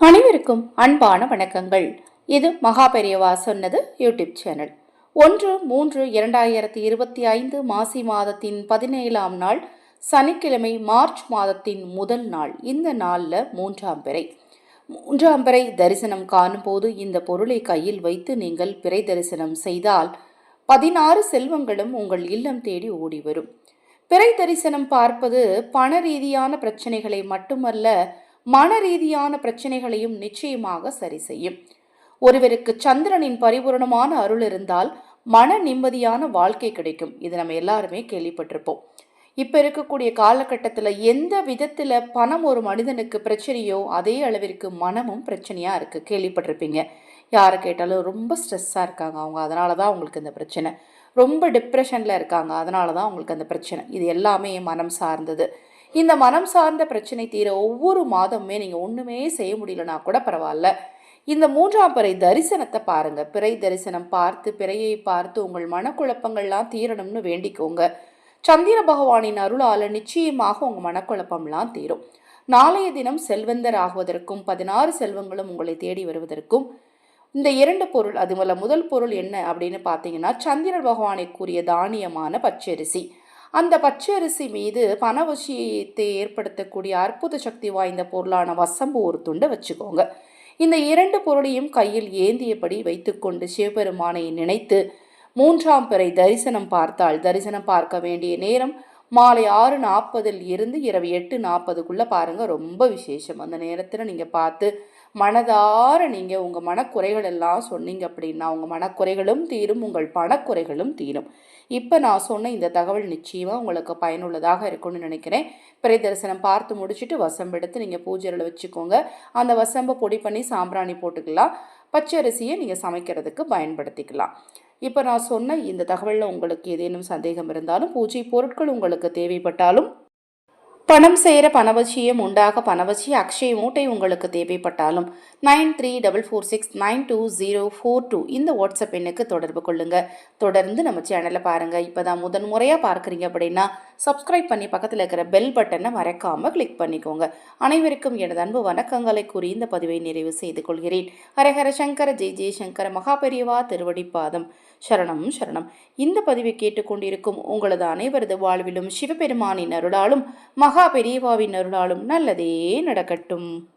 அனைவருக்கும் அன்பான வணக்கங்கள். இது மகாபெரியவா சொன்னது யூடியூப் சேனல். ஒன்று மூன்று இரண்டாயிரத்தி இருபத்தி ஐந்து மாசி மாதத்தின் பதினேழாம் நாள் சனிக்கிழமை மார்ச் மாதத்தின் முதல் நாள் இந்த நாளில் மூன்றாம் பிறை. மூன்றாம் பிறை தரிசனம் காணும்போது இந்த பொருளை கையில் வைத்து நீங்கள் பிறை தரிசனம் செய்தால் பதினாறு செல்வங்களும் உங்கள் இல்லம் தேடி ஓடி வரும் பிறை தரிசனம் பார்ப்பது பண ரீதியான பிரச்சனைகளை மட்டுமல்ல மன ரீதியான பிரச்சனைகளையும் நிச்சயமாக சரி செய்யும். ஒருவருக்கு சந்திரனின் பரிபூரணமான அருள் இருந்தால் மன நிம்மதியான வாழ்க்கை கிடைக்கும். இது நம்ம எல்லாருமே கேள்விப்பட்டிருப்போம். இப்போ இருக்கக்கூடிய காலகட்டத்தில் எந்த விதத்தில் பணம் ஒரு மனிதனுக்கு பிரச்சனையோ அதே அளவிற்கு மனமும் பிரச்சனையாக இருக்குது கேள்விப்பட்டிருப்பீங்க. யாரை கேட்டாலும் ரொம்ப ஸ்ட்ரெஸ்ஸாக இருக்காங்க அவங்க. அதனால தான் அவங்களுக்கு இந்த பிரச்சனை. ரொம்ப டிப்ரெஷனில் இருக்காங்க. அதனால தான் அவங்களுக்கு அந்த பிரச்சனை. இது எல்லாமே மனம் சார்ந்தது. இந்த மனம் சார்ந்த பிரச்சனை தீர ஒவ்வொரு மாதமுமே நீங்கள் ஒன்றுமே செய்ய முடியலனா கூட பரவாயில்ல. இந்த மூன்றாம் பிறை தரிசனத்தை பாருங்க. பிறை தரிசனம் பார்த்து பிறையை பார்த்து உங்கள் மனக்குழப்பங்கள்லாம் தீரணும்னு வேண்டிக்கோங்க. சந்திர பகவானின் அருளால் நிச்சயமாக உங்கள் மனக்குழப்பம்லாம் தீரும். நாளைய தினம் செல்வந்தர் ஆகுவதற்கும் பதினாறு செல்வங்களும் உங்களை தேடி வருவதற்கும் இந்த இரண்டு பொருள் அது முதல் பொருள் என்ன அப்படின்னு பார்த்தீங்கன்னா சந்திர பகவானை கூறிய தானியமான பச்சரிசி. அந்த பச்சரிசி மீது பணவசியத்தை ஏற்படுத்தக்கூடிய அற்புத சக்தி வாய்ந்த பொருளான வசம்பு ஒரு துண்டை வச்சுக்கோங்க. இந்த இரண்டு பொருளையும் கையில் ஏந்தியபடி வைத்துக்கொண்டு சிவபெருமானை நினைத்து மூன்றாம் பிறை தரிசனம் பார்த்தால் தரிசனம் பார்க்க வேண்டிய நேரம் மாலை ஆறு நாற்பதில் இருந்து இரவு எட்டு நாற்பதுக்குள்ளே பாருங்கள் ரொம்ப விசேஷம். அந்த நேரத்தில் நீங்கள் பார்த்து மனதார நீங்கள் உங்கள் மனக்குறைகள் எல்லாம் சொன்னீங்க அப்படின்னா உங்கள் மனக்குறைகளும் தீரும் உங்கள் பணக்குறைகளும் தீரும். இப்போ நான் சொன்ன இந்த தகவல் நிச்சயமாக உங்களுக்கு பயனுள்ளதாக இருக்கும்னு நினைக்கிறேன். பிறை தரிசனம் பார்த்து முடிச்சுட்டு வசம்பு எடுத்து நீங்கள் பூஜையில் வச்சுக்கோங்க. அந்த வசம்பை பொடி பண்ணி சாம்பிராணி போட்டுக்கலாம். பச்சரிசியை நீங்கள் சமைக்கிறதுக்கு பயன்படுத்திக்கலாம். இப்போ நான் சொன்ன இந்த தகவலில் உங்களுக்கு ஏதேனும் சந்தேகம் இருந்தாலும் பூஜை பொருட்கள் உங்களுக்கு தேவைப்பட்டாலும் பணம் சேர பணவச்சியம் உண்டாக பணவச்சி அக்ஷய மூட்டை உங்களுக்கு தேவைப்பட்டாலும் nine three double four six nine two zero four two இந்த வாட்ஸ்அப் எண்ணுக்கு தொடர்பு கொள்ளுங்கள் தொடர்ந்து நம்ம சேனலில் பாருங்கள் இப்போ தான் முதன் முறையாக பார்க்குறீங்க அப்படின்னா சப்ஸ்கிரைப் பண்ணி பக்கத்தில் இருக்கிற பெல் பட்டனை மறக்காமல் கிளிக் பண்ணிக்கோங்க. அனைவருக்கும் எனது அன்பு வணக்கங்களை கூறி இந்த பதிவை நிறைவு செய்து கொள்கிறேன். ஹரஹர சங்கர ஜெய் ஜெய்சங்கர மகாபெரியவா திருவடிப்பாதம். சரணம் சரணம். இந்த பதிவை கேட்டுக்கொண்டிருக்கும் உங்களது அனைவரது வாழ்விலும் சிவபெருமானின் அருளாலும் மகா பெரியவாவின் அருளாலும் நல்லதே நடக்கட்டும்.